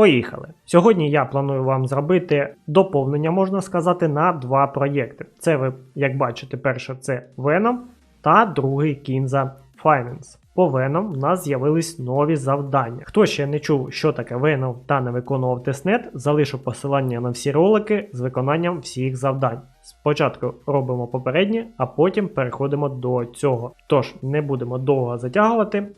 Поїхали! Сьогодні я планую вам зробити доповнення, можна сказати, на два проєкти. Це ви, як бачите, перше це Venom та другий Kinza Finance. По Venom в нас з'явились нові завдання. Хто ще не чув, що таке Venom та не виконував тестнет, залишу посилання на всі ролики з виконанням всіх завдань. Спочатку робимо попереднє, а потім переходимо до цього. Тож не будемо довго затягувати,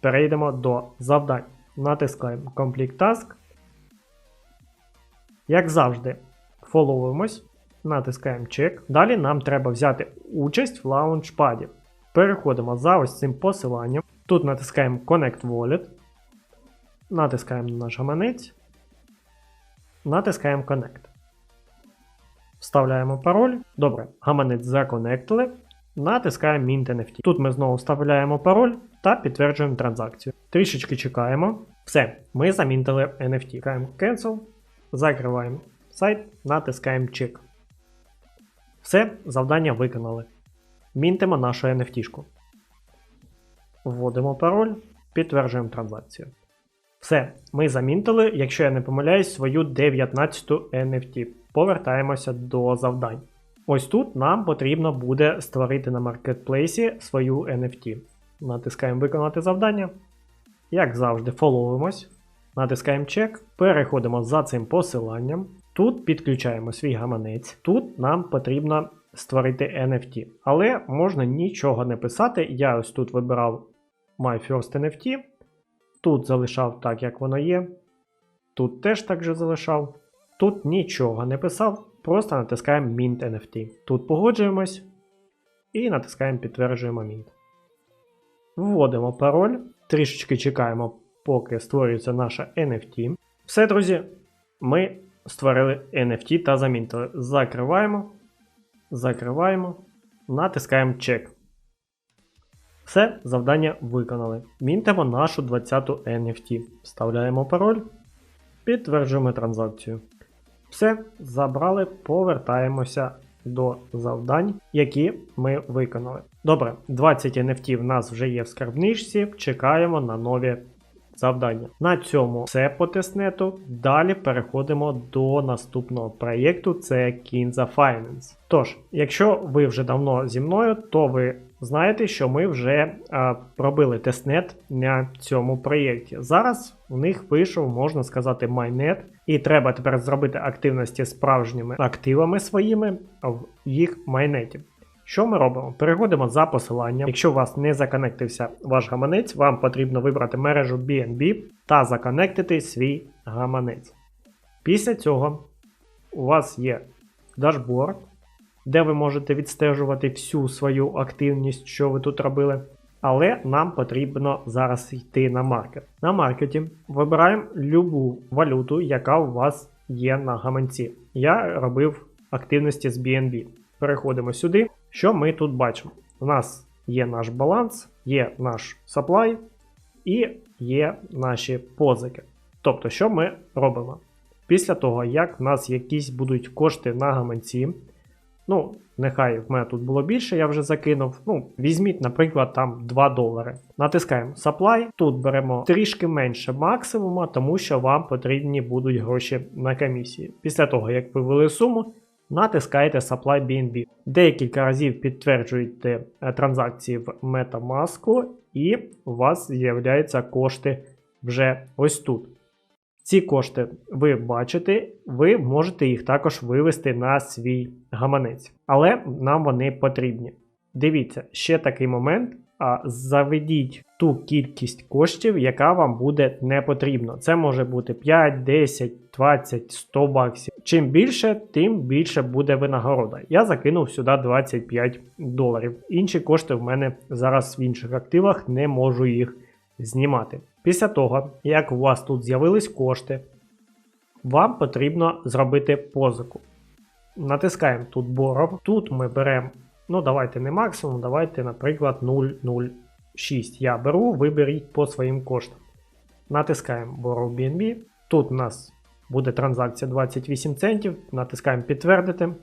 перейдемо до завдань. Натискаємо Complete Task. Як завжди, фоловуємось, натискаємо чек. Далі нам треба взяти участь в лаунчпаді. Переходимо за ось цим посиланням. Тут натискаємо Connect Wallet. Натискаємо на наш гаманець. Натискаємо Connect. Вставляємо пароль. Добре, гаманець законектили. Натискаємо Mint NFT. Тут ми знову вставляємо пароль та підтверджуємо транзакцію. Трішечки чекаємо. Все, ми замінтили NFT. Тикаємо Cancel, закриваємо сайт, натискаємо чек. Все, завдання виконали. Мінтимо нашу NFT. Вводимо пароль, підтверджуємо транзакцію. Все, ми замінтили, якщо я не помиляюсь, свою 19 NFT. Повертаємося до завдань. Ось тут нам потрібно буде створити на маркетплейсі свою NFT. Натискаємо Виконати завдання. Як завжди, фоловуємось. Натискаємо чек, переходимо за цим посиланням. Тут підключаємо свій гаманець. Тут нам потрібно створити NFT. Але можна нічого не писати. Я ось тут вибирав My First NFT. Тут залишав так, як воно є. Тут теж так же залишав. Тут нічого не писав. Просто натискаємо Mint NFT. Тут погоджуємось і натискаємо Підтверджуємо Mint. Вводимо пароль, трішечки чекаємо, поки створюється наша NFT. Все, друзі, ми створили NFT та замінтили. Закриваємо, закриваємо, натискаємо чек. Все, завдання виконали. Мінтимо нашу 20 NFT. Вставляємо пароль, підтверджуємо транзакцію. Все, забрали, повертаємося до завдань, які ми виконали. Добре, 20 NFT в нас вже є в скарбничці, чекаємо на нові завдання. На цьому все по тестнету. Далі переходимо до наступного проєкту, це Kinza Finance. Тож, якщо ви вже давно зі мною, то ви знаєте, що ми вже а, пробили тестнет на цьому проєкті. Зараз у них вийшов, можна сказати, майнет, і треба тепер зробити активності справжніми активами своїми в їх майнеті. Що ми робимо? Переходимо за посиланням. Якщо у вас не законектився ваш гаманець, вам потрібно вибрати мережу BNB та законектити свій гаманець. Після цього у вас є дашборд, де ви можете відстежувати всю свою активність, що ви тут робили. Але нам потрібно зараз йти на маркет. На маркеті вибираємо любу валюту, яка у вас є на гаманці. Я робив активності з BNB. Переходимо сюди. Що ми тут бачимо? У нас є наш баланс, є наш supply і є наші позики. Тобто, що ми робимо? Після того, як в нас якісь будуть кошти на гаманці, ну, нехай в мене тут було більше, я вже закинув. Ну, візьміть, наприклад, там 2 долари. Натискаємо supply. Тут беремо трішки менше максимума, тому що вам потрібні будуть гроші на комісії. Після того, як ви ввели суму, натискаєте Supply BNB. Декілька разів підтверджуєте е, транзакції в MetaMask, і у вас з'являються кошти вже ось тут. Ці кошти ви бачите, ви можете їх також вивести на свій гаманець. Але нам вони потрібні. Дивіться, ще такий момент. А заведіть ту кількість коштів, яка вам буде не потрібна. Це може бути 5, 10, 20, 100 баксів. Чим більше, тим більше буде винагорода. Я закинув сюди 25 доларів. Інші кошти в мене зараз в інших активах не можу їх знімати. Після того, як у вас тут з'явились кошти, вам потрібно зробити позику. Натискаємо тут Borrow. Тут ми беремо, ну давайте не максимум, давайте, наприклад, 0,06. Я беру, ви беріть по своїм коштам. Натискаємо Borrow BNB. Тут у нас буде транзакція 28 центів. Натискаємо підтвердити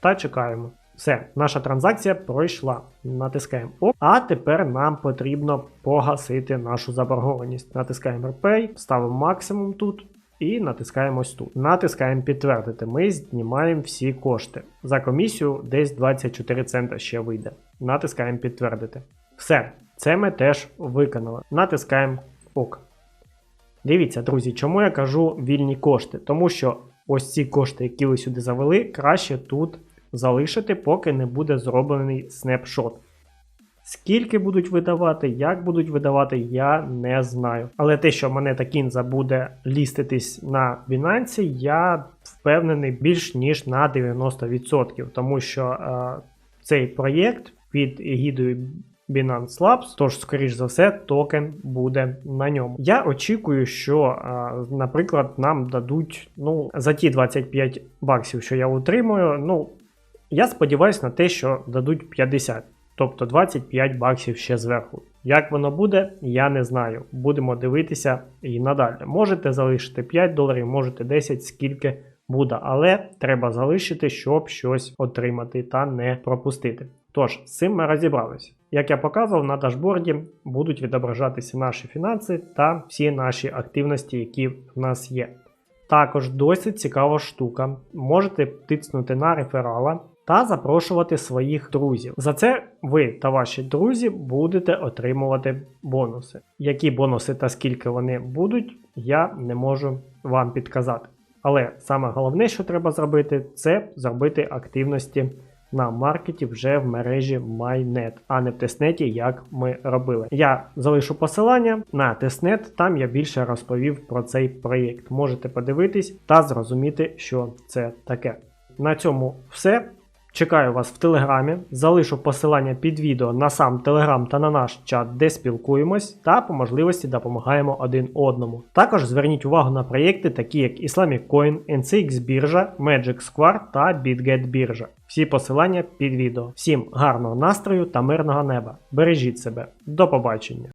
та чекаємо. Все, наша транзакція пройшла. Натискаємо ОК. А тепер нам потрібно погасити нашу заборгованість. Натискаємо Repay, ставимо максимум тут і натискаємо ось тут. Натискаємо підтвердити. Ми знімаємо всі кошти. За комісію десь 24 цента ще вийде. Натискаємо підтвердити. Все, це ми теж виконали. Натискаємо ОК. Дивіться, друзі, чому я кажу вільні кошти? Тому що ось ці кошти, які ви сюди завели, краще тут залишити, поки не буде зроблений снапшот. Скільки будуть видавати, як будуть видавати, я не знаю. Але те, що монета Кінза буде ліститись на Binance, я впевнений більш ніж на 90%, тому що е, цей проєкт під егідою Binance Labs, тож, скоріш за все, токен буде на ньому. Я очікую, що, наприклад, нам дадуть ну, за ті 25 баксів, що я отримую. Ну, я сподіваюся на те, що дадуть 50, тобто 25 баксів ще зверху. Як воно буде, я не знаю. Будемо дивитися і надалі. Можете залишити 5 доларів, можете 10, скільки буде, але треба залишити, щоб щось отримати та не пропустити. Тож, з цим ми розібралися. Як я показував, на дашборді будуть відображатися наші фінанси та всі наші активності, які в нас є. Також досить цікава штука. Можете тицнути на реферала та запрошувати своїх друзів. За це ви та ваші друзі будете отримувати бонуси. Які бонуси та скільки вони будуть, я не можу вам підказати. Але саме головне, що треба зробити, це зробити активності на маркеті вже в мережі MyNet, а не в тестнеті, як ми робили. Я залишу посилання на тестнет, там я більше розповів про цей проєкт. Можете подивитись та зрозуміти, що це таке. На цьому все. Чекаю вас в телеграмі, залишу посилання під відео на сам телеграм та на наш чат, де спілкуємось, та по можливості допомагаємо один одному. Також зверніть увагу на проєкти, такі як Islamic Coin, NCX біржа, Magic Square та BitGet біржа. Всі посилання під відео. Всім гарного настрою та мирного неба. Бережіть себе. До побачення!